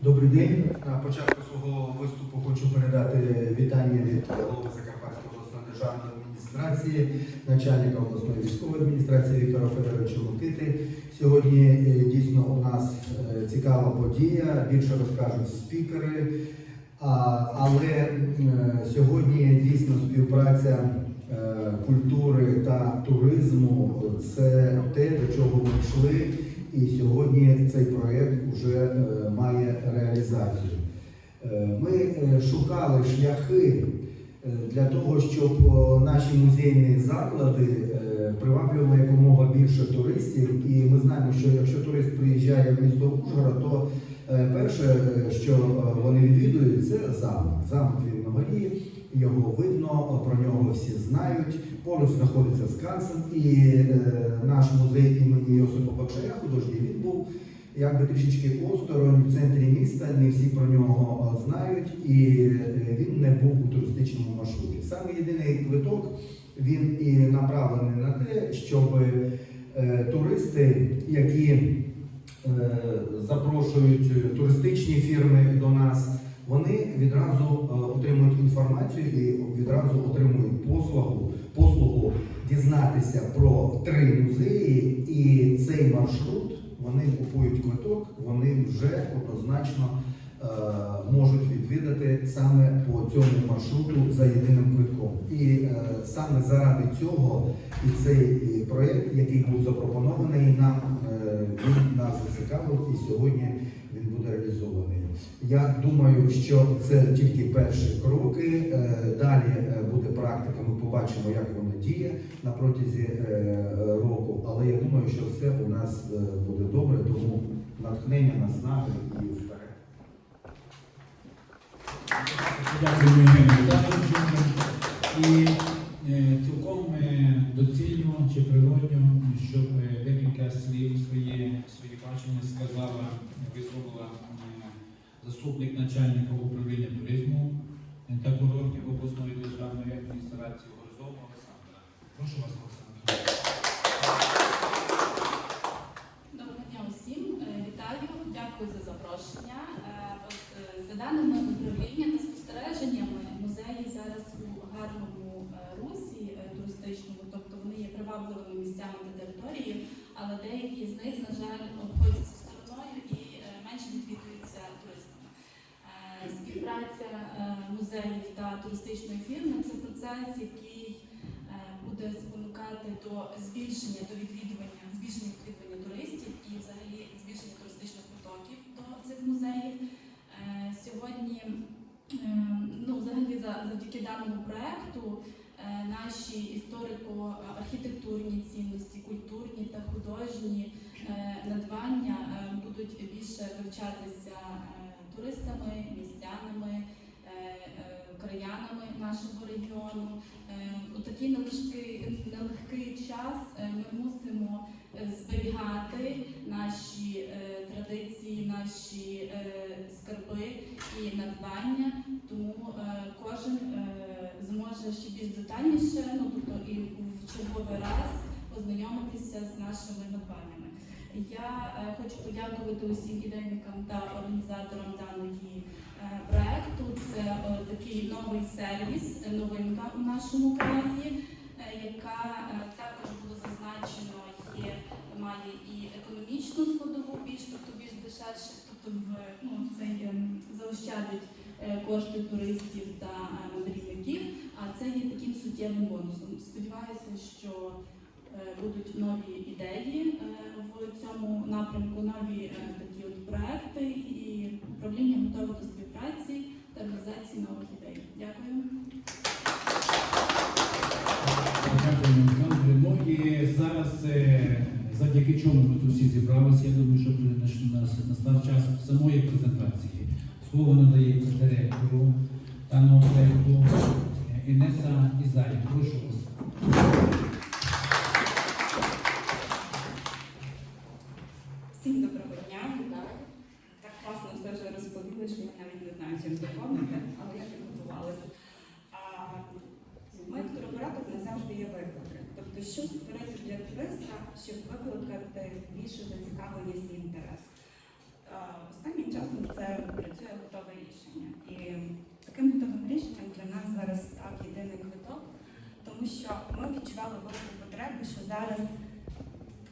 Добрий день. На початку свого виступу хочу передати вітання від голови Закарпатської обласної державної адміністрації, начальника обласної військової адміністрації Віктора Федоровича Лукити. Сьогодні е, дійсно у нас е, цікава подія. Більше розкажуть спікери. Але е, сьогодні дійсно співпраця культури та туризму це те, до чого ми йшли. І сьогодні цей проєкт вже е, має реалізацію. Е, Ми е, шукали шляхи для того, щоб наші музейні заклади приваблювали якомога більше туристів. І ми знаємо, що якщо турист приїжджає в місто Ужгород, то перше, що вони відвідують, це замок. Замок він на горі, його видно, про нього всі знають. Поруч знаходиться Скансен, і наш музей Йосипа художній він був якби трішечки осторонь в центрі міста. Не всі про нього знають, і е, він не був у туристичному маршруті. Саме єдиний квиток він і направлений на те, щоб е, туристи, які е, запрошують туристичні фірми до нас, вони відразу отримують інформацію і відразу отримують послугу, послугу дізнатися про три музеї, і цей маршрут вони купують квиток, вони вже однозначно е, можуть відвідати саме по цьому маршруту за єдиним квитком. І е, саме заради цього і цей проєкт, який був запропонований нам, е, він нас зацікавив і сьогодні він буде реалізований. Я думаю, що це тільки перші кроки. Е, Далі е, буде практика. Побачимо, як воно діє на протязі е, року. Але я думаю, що все у нас е, буде добре, тому натхнення, наснаги і вперед. Дякую, І е, цілком доцільно чи природньо, щоб декілька слів своє, свої бачення сказала, висловила заступник начальника управління туризму та курортів обласної державної адміністрації. Прошу вас. Доброго дня усім. Е, Вітаю, дякую за запрошення. Е, е, за даними управління та спостереженнями, музеї зараз у гарному русі туристичному, тобто вони є привабливими місцями та території, але деякі з них, на жаль, обходяться стороною і менше відвідуються туристами. Співпраця музеїв та туристичної фірми це процес, який буде спонукати до збільшення до відвідування, збільшення відвідування туристів і взагалі збільшення туристичних потоків до цих музеїв. Е, Сьогодні, е, ну, взагалі, завдяки даному проекту е, наші історико-архітектурні цінності, культурні та художні надбання будуть більше вивчатися туристами, містянами, краянами нашого регіону. Е, У такий нелегкий, нелегкий час е, ми мусимо е, зберігати наші традиції, наші скарби і надбання, тому кожен зможе ще більш детальніше, ну тобто і в черговий раз познайомитися з нашими надбаннями. Я е, хочу подякувати усім ідейникам та організаторам даної е, проекту. Це е, такий новий сервіс, новинка у нашому краї, яка також було зазначено, є має і економічну складову більш тобто більш дешевше, тобто в ну ем, заощадить кошти туристів та мандрівників. А це є таким суттєвим бонусом. Сподіваюся, що будуть нові ідеї е, в цьому напрямку, нові е, такі от проекти, і управління готове до співпраці та реалізації нових ідей. Дякую. Ну зараз, е, завдяки чому ми тут всі зібралися, я думаю, що нас- настав час самої презентації. Слово надається директору даного проєкту е, Інеса Ізай. Прошу вас. Всім доброго дня. Так класно все вже розповіли, що я навіть не знаю, чим доповнити, але я підготувалася. А, Ми туроператор не завжди є виклики. Тобто, що створити для туриста, щоб викликати більше зацікавленість і інтерес. А, Останнім часом це працює готове рішення. І таким готовим рішенням для нас зараз став єдиний квиток, тому що ми відчували велику потребу, що зараз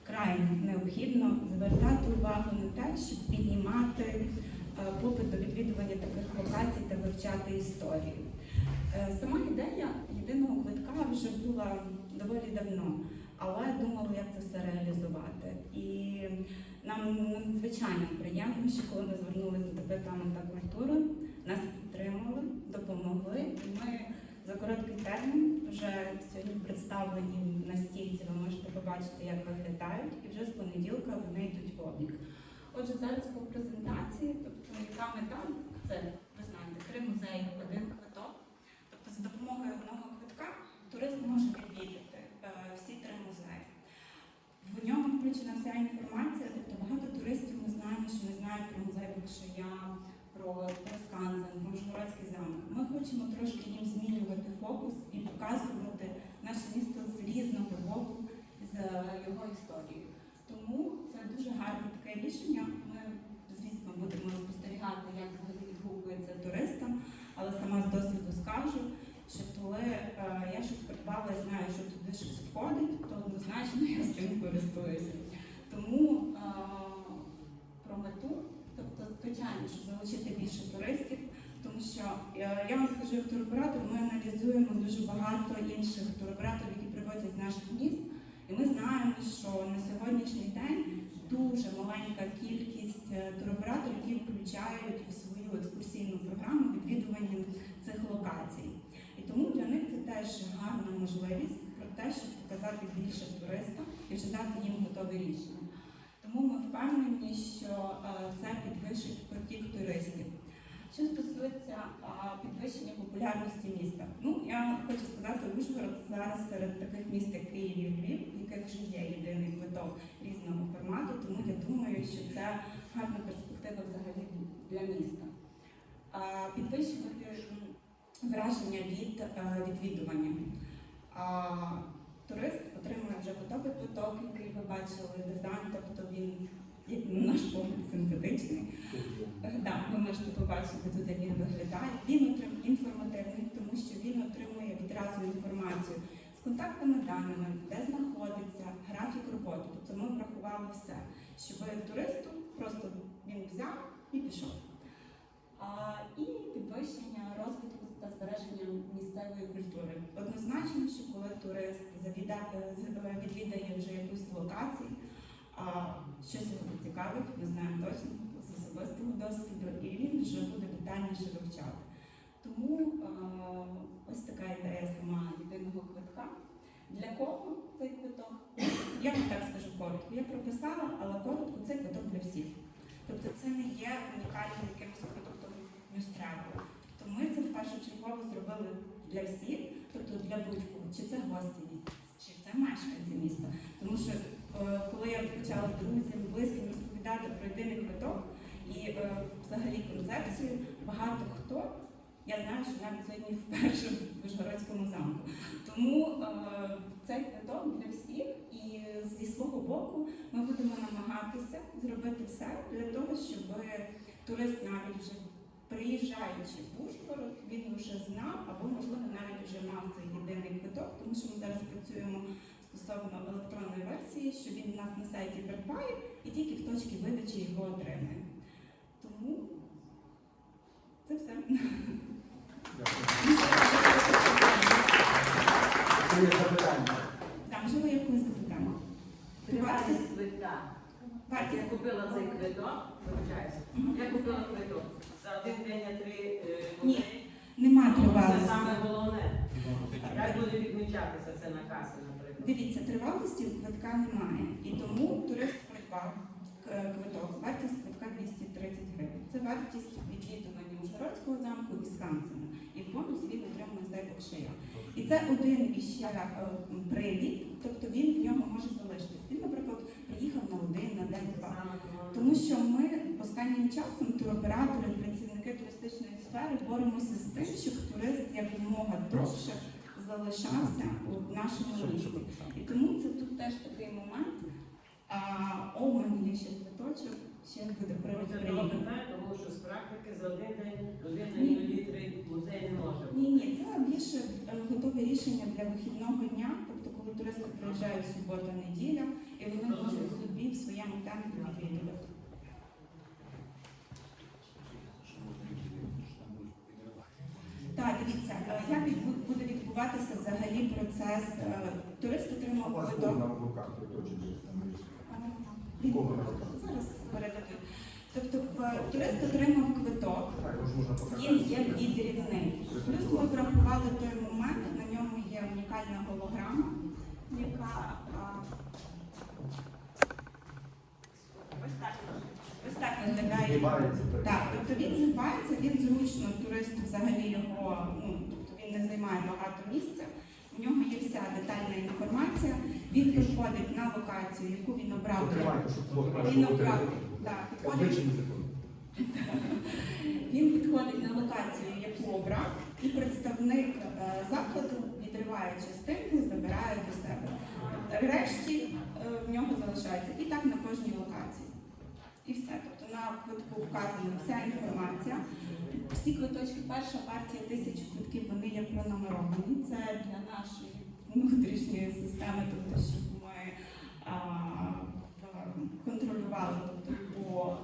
вкрай необхідно звертати увагу на те, щоб піднімати е, попит до відвідування таких локацій та вивчати історію. Е, Сама ідея єдиного квитка вже була доволі давно, але думали, як це все реалізувати. І нам надзвичайно приємно, що коли ми звернулися до департаменту культури, нас підтримали, допомогли. І ми за короткий термін вже сьогодні представлені на стільці. Ви можете побачити, як виглядають, і вже з понеділка вони йдуть в обіг. Отже, зараз по презентації, тобто яка мета, це ви знаєте, три музеї, один квиток. Тобто за допомогою одного турист може відвідати е, всі три музеї. В ньому включена вся інформація, тобто багато туристів ми знаємо, що не знають про музей Букшая, про Сканзен, про Жгородський замок. Ми хочемо трошки їм змінювати фокус і показувати наше місто з різного боку, з його історією. Тому це дуже гарне таке рішення. Ми, звісно, будемо спостерігати, як відгукується туристам, але сама з досвіду скажу, що коли е, я щось придбала і знаю, що туди щось входить, то однозначно я з цим користуюся. Тому е, про мету, тобто, звичайно, щоб залучити більше туристів, тому що е, я вам скажу, як туроператор, ми аналізуємо дуже багато інших туроператорів, які привозять з наших міст. І ми знаємо, що на сьогоднішній день дуже маленька кількість е, туроператорів, які включають в свою екскурсійну програму відвідування цих локацій. Тому для них це теж гарна можливість про те, щоб показати більше туристам і вже дати їм готове рішення. Тому ми впевнені, що е, це підвищить потік туристів. Що стосується підвищення популярності міста, ну я хочу сказати, Ужгород зараз серед таких міст, як Київ і Львів, в яких вже є єдиний квиток різного формату, тому я думаю, що це гарна перспектива взагалі для міста. А, підвищувати враження від е, відвідування. А, турист отримує вже готовий квиток, який ви бачили дизайн, тобто він, як на наш погляд, синтетичний. Е, Да, ви можете побачити тут, як він виглядає. Він отрим- інформативний, тому що він отримує відразу інформацію з контактними даними, де знаходиться, графік роботи. Тобто ми врахували все, щоб туристу просто він взяв і пішов. А, і підвищення розвитку та збереження місцевої культури. Однозначно, що коли турист е, е, відвідає вже якусь локацію, щось його цікавить, ми знаємо точно з особистого досвіду, і він вже буде детальніше вивчати. Тому ось така ідея сама єдиного квитка. Для кого цей квиток? Я вам так скажу коротко. Я прописала, але коротко цей квиток для всіх. Тобто це не є унікальним якимось продуктом Нюстреву. Тобто ми це в першу чергу зробили для всіх, тобто для будь-кого, чи це гості міста, чи це мешканці міста. Тому що е, коли я почала друзям, близьким розповідати про єдиний квиток і е, взагалі концепцію, багато хто, я знаю, що навіть сьогодні вперше в Вишгородському замку. Тому е, цей квиток для всіх, і зі свого боку ми будемо намагатися зробити все для того, щоб турист навіть вже приїжджаючи в Ужгород, він вже знав або, можливо, навіть вже мав цей єдиний квиток, тому що ми зараз працюємо стосовно електронної версії, що він у нас на сайті придбає і тільки в точці видачі його отримає. Тому це все. Там можливо якось запитання. Вартість квитка. Я купила цей квиток, вибачаюся. Я купила квиток. За один день я три е, Ні, музеї. нема Ну, Це саме головне. Як буде відмічатися це на касі, наприклад? Дивіться, тривалості квитка немає. І тому турист придбав квиток. Вартість квитка 230 гривень. Це вартість відвідування Ужгородського замку і Скансена. І в бонус він отримує здайбок шия. І це один іще е, привід, тобто він в ньому може залишитись. Він, наприклад, приїхав на один, на день, два. Саме головне. Тому що ми останнім часом туроператори, працівники туристичної сфери боремося з тим, щоб турист якомога довше залишався у нашому місті. І тому це тут теж такий момент. А о, мене є ще квиточок, ще буде того приїхати. тому що з практики за один день, людина іноді три музей не може. Ні, ні, це більше е, готове рішення для вихідного дня, тобто коли туристи приїжджають субота, неділя, і вони можуть собі в своєму темпі відвідувати. Дивіться, е, як буде відбуватися взагалі процес. Турист отримав квиток. Зараз передадуть. Тобто турист отримав квиток, він є відрізний. Плюс ми врахували той момент, на ньому є унікальна голограма, яка а, ось так, ось так виглядає. Так, тобто він згибається, він зручно, турист взагалі його, ну, тобто він не займає багато місця. У нього є вся детальна інформація. Він приходить на локацію, яку він обрав. Він обрав, підходить, він підходить на локацію, яку обрав, і представник е, закладу відриває частинку, забирає до себе. Решті е, в нього залишається. І так на кожній локації. І все. Тобто на квитку вказана вся інформація. Всі квиточки, перша партія тисячі квитків, вони є пронумеровані. Це для нашої внутрішньої системи, тобто щоб ми контролювали по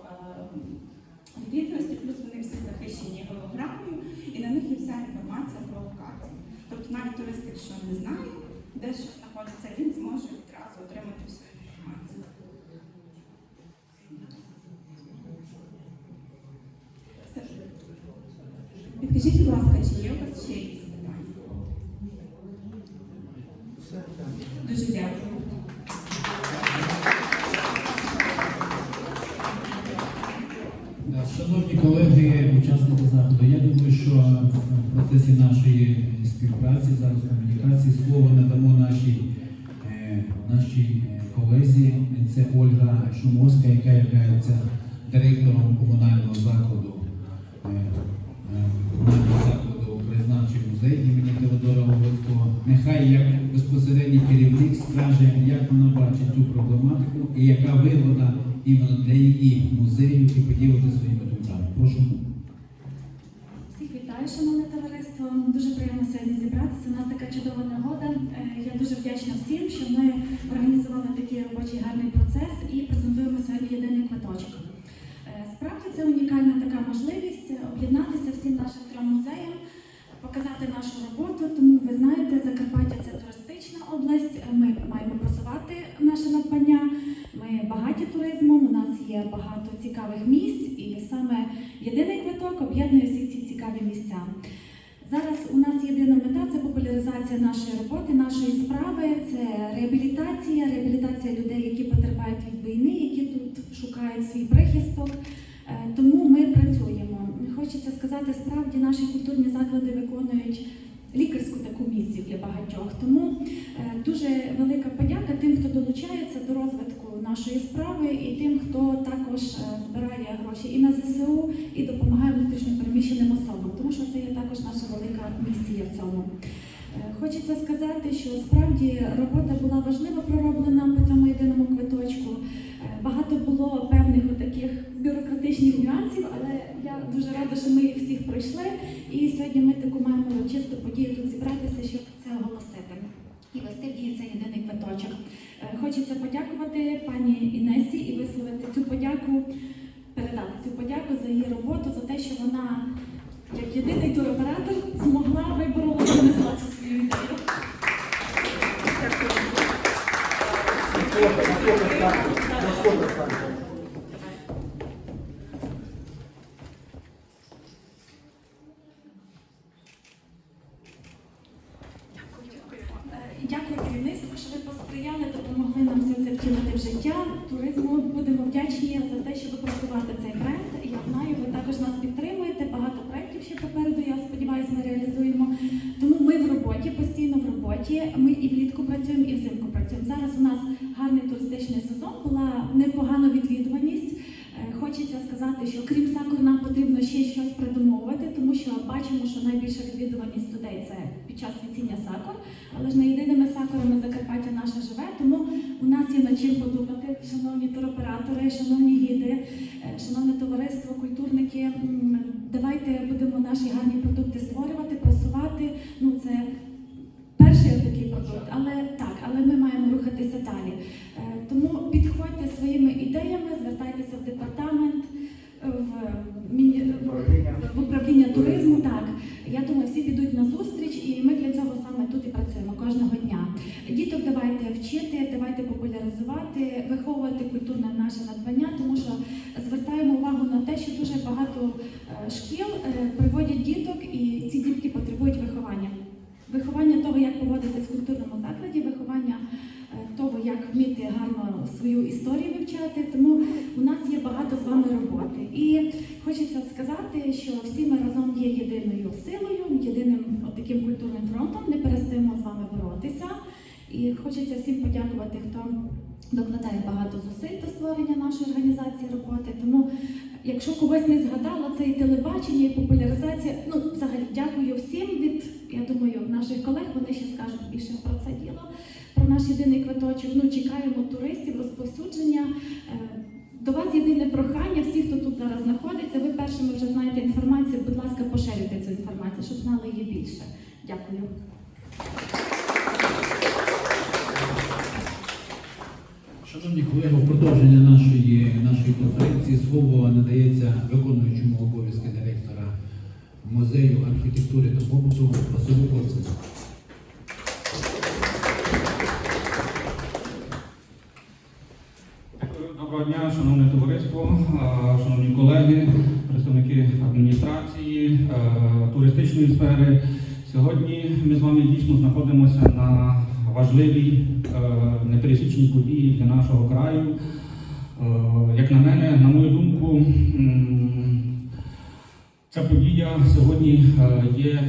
відповідності, плюс вони всі захищені голограмою, і на них є вся інформація про локацію. Тобто навіть турист, якщо не знає, де що знаходиться, він зможе відразу отримати всю інформацію. Підкажіть, будь ласка, чи процесі нашої співпраці, зараз комунікації, слово надамо нашій, е, нашій е, колезі. Це Ольга Шумовська, яка є директором комунального закладу, е, е, комунального закладу призначив музей імені Теодора Головського. Нехай як безпосередній керівник скаже, як вона бачить цю проблематику і яка вигода іменно для її музею і поділитися своїми думками. Прошу. Вітаю, шановне товариство. Дуже приємно сьогодні зібратися. У нас така чудова нагода. Е, Я дуже вдячна всім, що ми організували такий робочий гарний процес і презентуємо сьогодні єдиний квиточок. Е, Справді це унікальна така можливість об'єднатися всім нашим трьом музеям, показати нашу роботу. Тому ви знаєте, Закарпаття це туристична область. Ми маємо просувати наше надбання. Ми багаті туризмом. У нас є багато цікавих місць, і саме єдиний квиток об'єднує всі ці цікаві місця. Зараз у нас єдина мета це популяризація нашої роботи, нашої справи, це реабілітація, реабілітація людей, які потерпають від війни, які тут шукають свій прихисток. Е, Тому ми працюємо. Хочеться сказати, справді наші культурні заклади виконують лікарську таку місію для багатьох. Тому е, дуже велика подяка тим, хто долучається до розвитку нашої справи, і тим, хто також е, збирає гроші і на ЗСУ, і допомагає внутрішньопереміщеним особам, тому що це є також наша велика місія в цьому. Е, Хочеться сказати, що справді робота була важливо пророблена по цьому єдиному квиточку. Багато було певних таких бюрократичних нюансів, але я дуже рада, що ми їх всіх пройшли. І сьогодні ми таку маємо чисту подію тут зібратися, щоб це оголосити і вести в дію цей єдиний квиточок. Е, Хочеться подякувати пані Інесі і висловити цю подяку, передати цю подяку за її роботу, за те, що вона, як єдиний туроператор, змогла виборола донесла цю свою ідею. Е, Дякую керівництву, що ви посприяли, допомогли нам все це втілити в життя. Туризму будемо вдячні за те, щоб просувати цей бренд. Я знаю, ви також нас підтримуєте. Багато проєктів ще попереду. Я сподіваюся, ми реалізуємо. Тому ми в роботі, постійно в роботі. Ми і влітку працюємо, і взимку працюємо. Зараз у нас гарний туристичний сезон, була непогана відвідуваність. Е, Хочеться сказати, що крім сакур нам потрібно ще щось придумовувати, тому що бачимо, що найбільша відвідуваність людей це під час цвітіння сакур, але ж не єдиними сакурами Закарпаття наше живе, тому у нас є над чим подумати, шановні туроператори, шановні гіди, е, шановне товариство, культурники. Давайте будемо наші гарні продукти створювати, просувати. Ну це перший такий продукт, але так, але ми маємо рухатися далі. Е, Тому підходьте своїми ідеями, звертайтеся в департамент, е, в, міні- в управління туризму. Так, я думаю, всі підуть на зустріч, і ми для цього саме тут і працюємо кожного дня. Діток давайте вчити, давайте популяризувати, виховувати культурне наше надбання, тому що звертаємо увагу на те, що дуже багато е, шкіл е, приводять діток, і ці дітки потребують виховання. Виховання того, як поводитись в культурному закладі, виховання того, як вміти гарно свою історію вивчати. Тому у нас є багато з вами роботи. І хочеться сказати, що всі ми разом є єдиною силою, єдиним таким культурним фронтом. Не перестаємо з вами боротися. І хочеться всім подякувати, хто докладає багато зусиль до створення нашої організації роботи. Тому, якщо когось не згадала, це і телебачення, і популяризація. Ну, взагалі, дякую всім від, я думаю, наших колег. Вони ще скажуть більше про це діло, про наш єдиний квиточок. Ну, чекаємо туристів, розповсюдження. Е, До вас єдине прохання, всі, хто тут зараз знаходиться, ви першими вже знаєте інформацію. Будь ласка, поширюйте цю інформацію, щоб знали її більше. Дякую. Шановні колеги, у продовження нашої, нашої конференції слово надається виконуючому обов'язки директора музею архітектури та побуту Василю Коцину. Доброго дня, шановне товариство, шановні колеги, представники адміністрації, туристичної сфери. Сьогодні ми з вами дійсно знаходимося на важливій е, непересічній події для нашого краю. Е, Як на мене, на мою думку, ця подія сьогодні е, є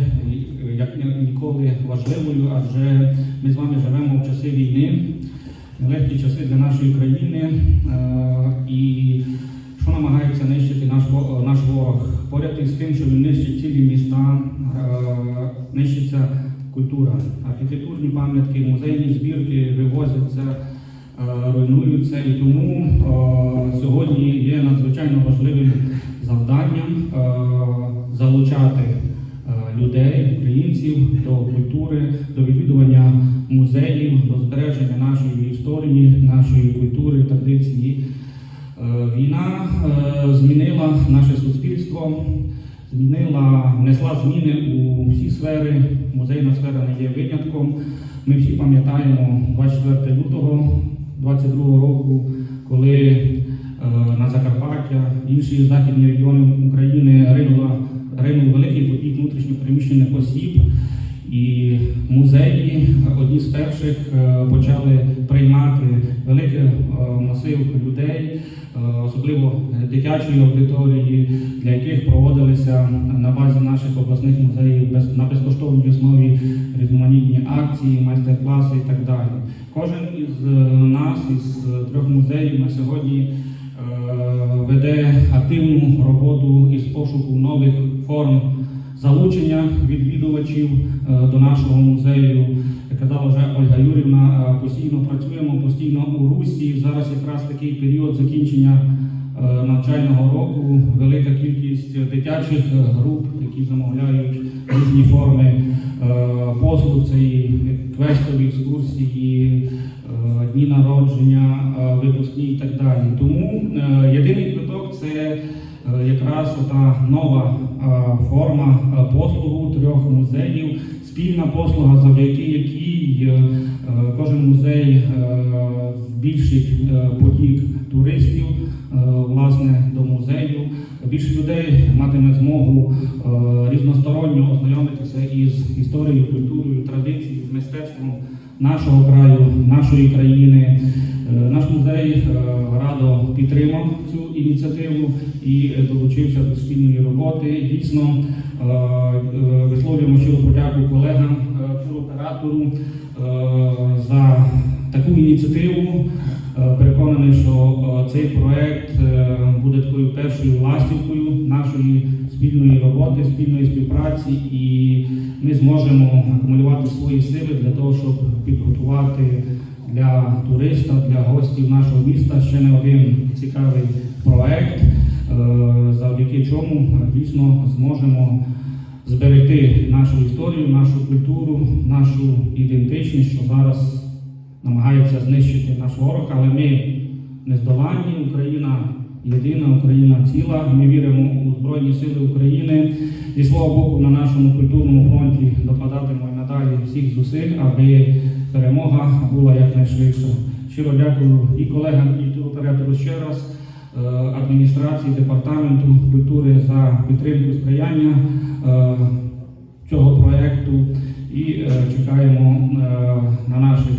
як ніколи важливою, адже ми з вами живемо в часи війни нелегкі часи для нашої країни. І що намагається нищити наш, наш ворог? Поряд із тим, що він нищить цілі міста, нищиться культура, архітектурні пам'ятки, музейні збірки вивозяться, е, руйнуються. І тому е, сьогодні є надзвичайно важливим завданням е, залучати людей, українців до культури, до відвідування музеїв, до збереження нашої історії, нашої культури, традиції. Війна змінила наше суспільство, змінила, внесла зміни у всі сфери. Музейна сфера не є винятком. Ми всі пам'ятаємо 24 лютого 22 року, коли е, на Закарпаття, інші західні регіони України ринула, ринув великий потік внутрішньопереміщених осіб. І музеї одні з перших е, почали приймати великий е, масив людей, е, особливо дитячої аудиторії, для яких проводилися на базі наших обласних музеїв на безкоштовній основі різноманітні акції, майстер-класи і так далі. Кожен із нас, із трьох музеїв на сьогодні веде активну роботу із пошуку нових форм залучення відвідувачів е, до нашого музею. Як казала вже Ольга Юрівна, е, постійно працюємо, постійно у русі. Зараз якраз такий період закінчення е, навчального року, велика кількість дитячих груп, які замовляють різні форми послуг, це і квестові екскурсії, дні народження, випускні і так далі. Тому єдиний квиток це якраз та нова е, форма е, послугу трьох музеїв, спільна послуга, завдяки якій е, е, кожен музей е, збільшить е, потік туристів е, власне до музею. Більше людей матиме змогу е, різносторонньо ознайомитися із історією, культурою, традицією, мистецтвом нашого краю, нашої країни. Е, Наш музей е, радо підтримав цю ініціативу і е, долучився до спільної роботи. Дійсно, висловлюємо щиру подяку колегам, туроператору за таку ініціативу. Переконаний, що цей проект буде такою першою ластівкою нашої спільної роботи, спільної співпраці, і ми зможемо акумулювати свої сили для того, щоб підготувати для туриста, для гостів нашого міста ще не один цікавий проект. е, завдяки чому дійсно зможемо зберегти нашу історію, нашу культуру, нашу ідентичність, що зараз намагається знищити наш ворог, але ми нездоланні, Україна єдина, Україна ціла. Ми віримо у Збройні Сили України. Зі свого боку на нашому культурному фронті докладатимемо і надалі всіх зусиль, аби перемога була якнайшвидша. Щиро дякую і колегам, і туроператору ще раз, е, адміністрації, департаменту культури за підтримку і сприяння е, цього проєкту і е, чекаємо на наших,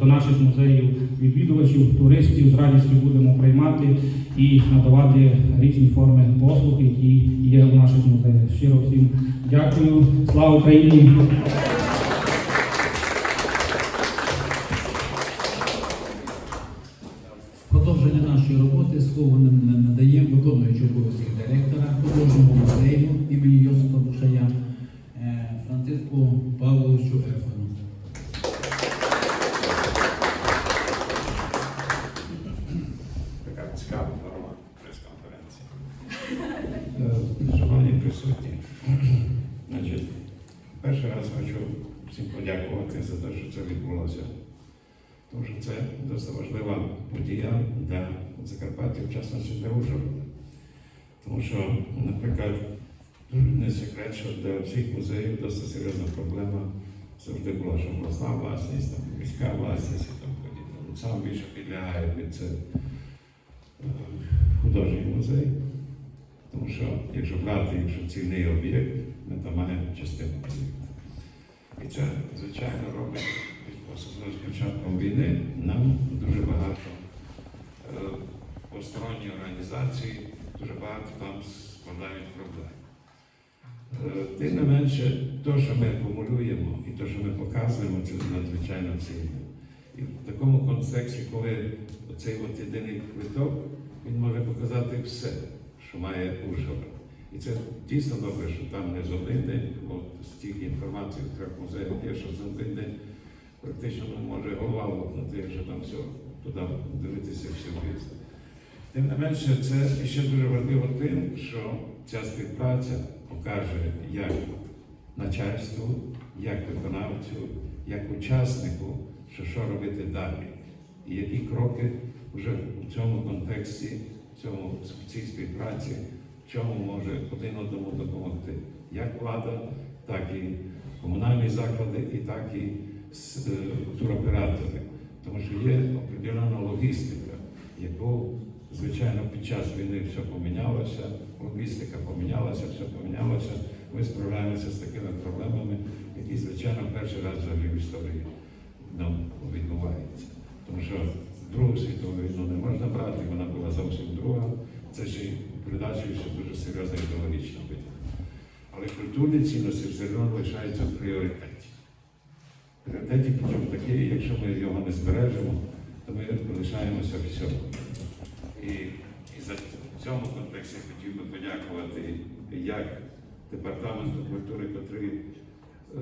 до наших музеїв відвідувачів, туристів. З радістю будемо приймати і надавати різні форми послуг, які є у наших музеях. Щиро всім дякую. Слава Україні! Продовження нашої роботи слово надаємо виконуючи обов'язки директора художнього музею імені Йосипа Бушая е, Франциску Павловичу Ефану. така цікава форма прес-конференції. Е, Шановні присутні, значить, перший раз хочу всім подякувати за те, що це відбулося. Тому що це досить важлива подія для Закарпаття, в частності для Ужгорода. Тому що, наприклад, не секрет, що для всіх музеїв досить серйозна проблема завжди була, що обласна власність, там, міська власність і тому подібне. Ну, Сам більше підлягає під це е, художній музей. Тому що, якщо брати, якщо цільний об'єкт, ми там маємо частину. І це, звичайно, робить, особливо з початком війни, нам дуже багато е, посторонні організації, дуже багато там складають проблем. Е, Тим не менше, те, що ми акумулюємо і те, що ми показуємо, це надзвичайно цінно. І в такому контексті, коли цей єдиний квиток, він може показати все, що має Ужгород. І це дійсно добре, що там не з один день, бо стільки інформації в трьох музеях є, що за один день практично не може голова лопнути, якщо там все туди дивитися всю виїзд. Тим не менше, це ще дуже важливо тим, що ця співпраця покаже як начальству, як виконавцю, як учаснику, що що робити далі, і які кроки вже в цьому контексті, в цьому в цій співпраці, чому може один одному допомогти, як влада, так і комунальні заклади, і так і е, туроператори. Тому що є определена логістика, яку, звичайно, під час війни все помінялося, логістика помінялася, все помінялося. Ми справляємося з такими проблемами, які, звичайно, перший раз взагалі в історії нам відбуваються. Тому що Другу світову війну не можна брати, вона була зовсім друга. Це ще придачею ще дуже серйозна ідеологічна битва. Але культурні цінності все одно лишаються в пріоритеті. Пріоритеті, причому такий, якщо ми його не збережемо, то ми лишаємося всього. І, і за в цьому контексті хотів би подякувати як департаменту культури, котрий е,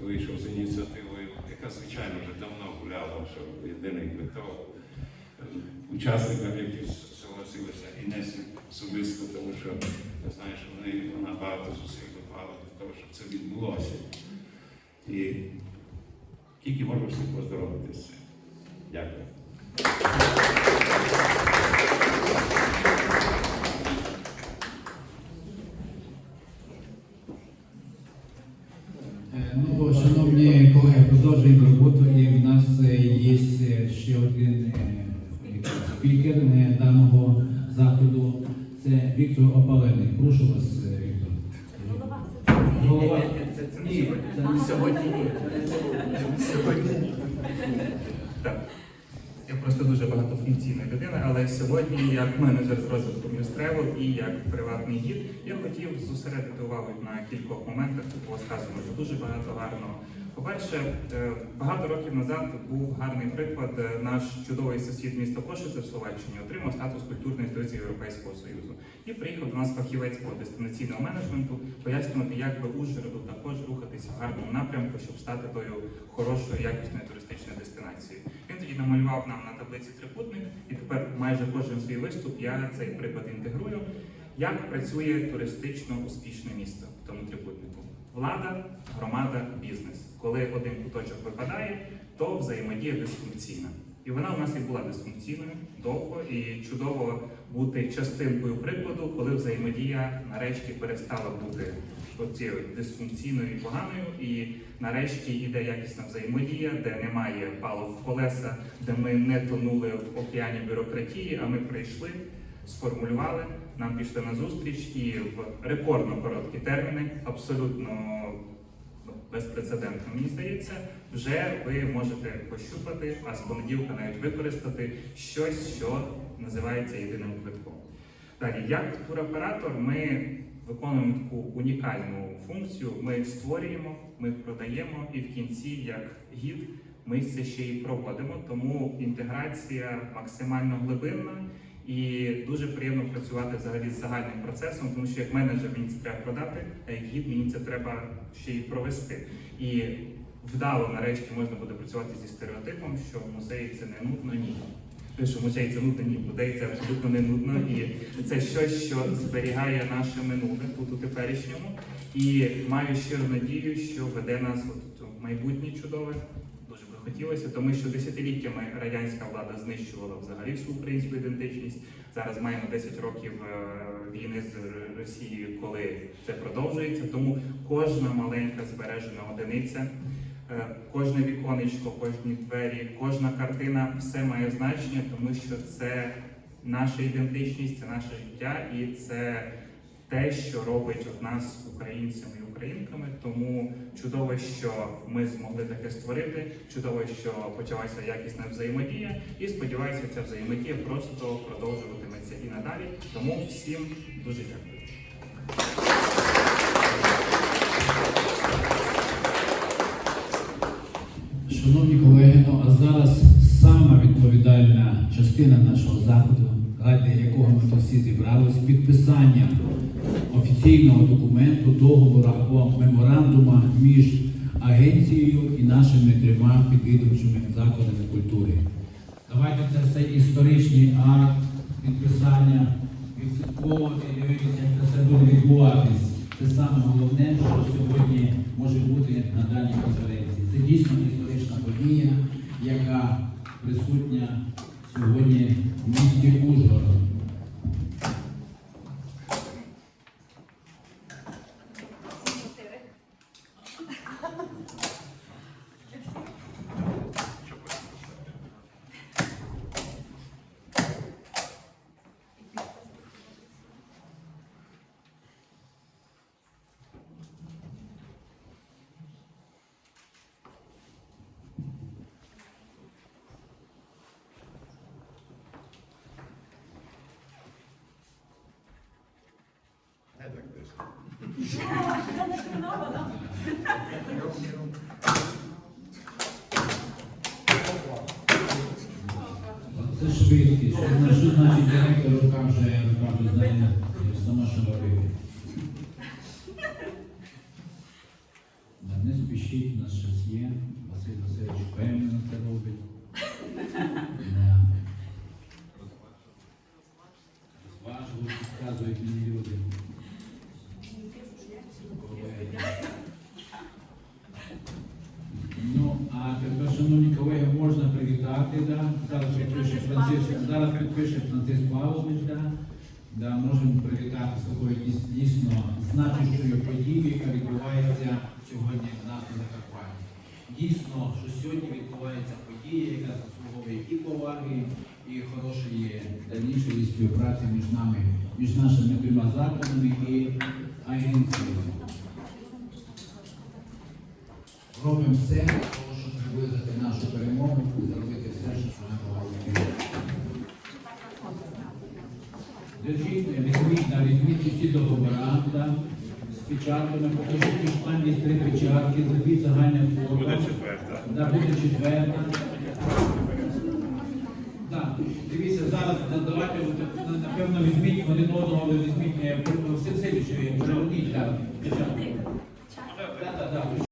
вийшов з ініціативою, яка, звичайно, вже давно гуляла, що єдиний квиток, е, учасникам, які согласилися, і не особисто, тому що я знаю, що вони вона багато зусиль доклала для того, щоб це відбулося. І тільки можу всіх поздоровити з цим. Дякую. Е, Ну, шановні колеги, продовжуємо роботу. І в нас е, є ще один е, спікер е, даного заходу. Віктор Опаленик. Прошу вас, е, Віктор. Голова. Ні, це не сьогодні. ні. Сьогодні ні. Так. Я просто дуже багатофункційна людина, але сьогодні, як менеджер з розвитку Мюстревел і як приватний гід, я хотів зосередити увагу на кількох моментах. Тут було сказано дуже багато гарного. По-перше, е, багато років назад був гарний приклад. Е, Наш чудовий сусід місто Кошице в Словаччині отримав статус культурної столиці Європейського Союзу. І приїхав до нас фахівець по дестинаційного менеджменту пояснювати, як би Ужгороду також рухатися в гарному напрямку, щоб стати тою хорошою якісною туристичною дестинацією. Він тоді намалював нам на таблиці трикутник. І тепер майже кожен свій виступ я цей приклад інтегрую. Як працює туристично успішне місто в тому трикутнику? Влада, громада, бізнес. Коли один куточок випадає, то взаємодія дисфункційна. І вона у нас і була дисфункційною довго і чудово бути частинкою прикладу, коли взаємодія нарешті перестала бути оцією дисфункційною і поганою, і нарешті йде якісна взаємодія, де немає палок колеса, де ми не тонули в океані бюрократії, а ми прийшли, сформулювали, нам пішли на зустріч і в рекордно короткі терміни, абсолютно ну, безпрецедентно, мені здається, вже ви можете пощупати, а з понеділка навіть використати щось, що називається єдиним квитком. Далі, як туроператор, ми виконуємо таку унікальну функцію. Ми створюємо, ми продаємо, і в кінці, як гід, ми це ще й проводимо. Тому інтеграція максимально глибинна. І дуже приємно працювати взагалі з загальним процесом, тому що як менеджер мені це треба продати, а як гід мені це треба ще й провести. І вдало нарешті можна буде працювати зі стереотипом, що в музеї це не нудно, ні. Що музей це нудно, ні, музей це абсолютно не нудно. І це щось, що зберігає наше минуле тут у теперішньому. І маю щиру надію, що веде нас от майбутнє чудове. Хотілося, тому що десятиліттями радянська влада знищувала взагалі всю українську ідентичність. Зараз маємо 10 років е, війни з Росією, коли це продовжується. Тому кожна маленька збережена одиниця, е, кожне віконечко, кожні двері, кожна картина все має значення, тому що це наша ідентичність, це наше життя і це те, що робить нас українцями українками. Тому чудово, що ми змогли таке створити. Чудово, що почалася якісна взаємодія, і сподіваюся, ця взаємодія просто продовжуватиметься і надалі. Тому всім дуже дякую. Шановні колеги, ну а зараз сама відповідальна частина нашого заходу, ради якого ми всі зібрались, підписання офіційного документу, договору або меморандума між агенцією і нашими трьома підвідомчими закладами культури. Давайте це все історичний акт підписання, відслідковувати, дивитися, як це буде відбуватись. Це саме головне, що сьогодні може бути на даній конференції. Це дійсно історична подія, яка присутня сьогодні в місті Ужгород. Це швидкість. Що, зна- що значить директор рука вже рука вже знає сама, що робити. Да, Не спішіть, у нас щось є. Василь Васильович впевнено це робить. Да. Розважливо підказують мені люди. Ну, а тепер, шановні колеги, можна привітати, да? Зараз підпише Франциск, зараз підпише Франциск Павлович, да? Можемо привітати з такою дійс- дійсно значущою подією, яка відбувається сьогодні в нас на Закарпатті. Дійсно, що сьогодні відбувається подія, яка заслуговує і поваги, і хорошої дальнішої співпраці між нами, між нашими трьома закладами і агенцією. Робимо все, щоб нашу перемогу і зробити все, що саме головне. Держіть, візьміть, да, візьміть усі договори, да, з печатками, покажіть, що там є три печатки, зробіть загальне фото. Буде четверта. Да, буде четверта. Да. Дивіться, зараз да, давайте, на- напевно, візьміть один одного, візьміть, е, все, все, що переверніть, да, печатки. Да, да, да.